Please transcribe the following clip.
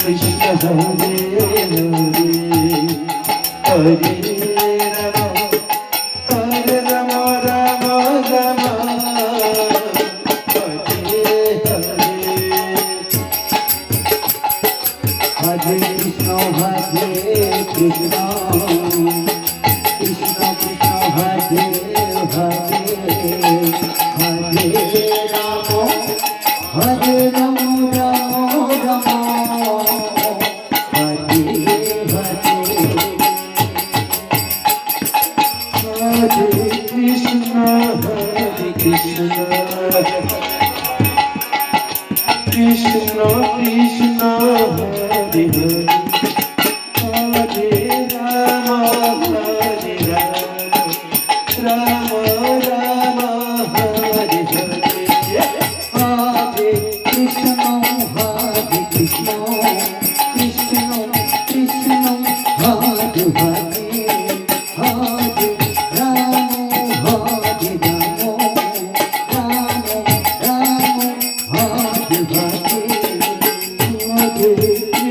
Krishna Hare Hare Hare Ram Hare Ram Ram Krishna Krishna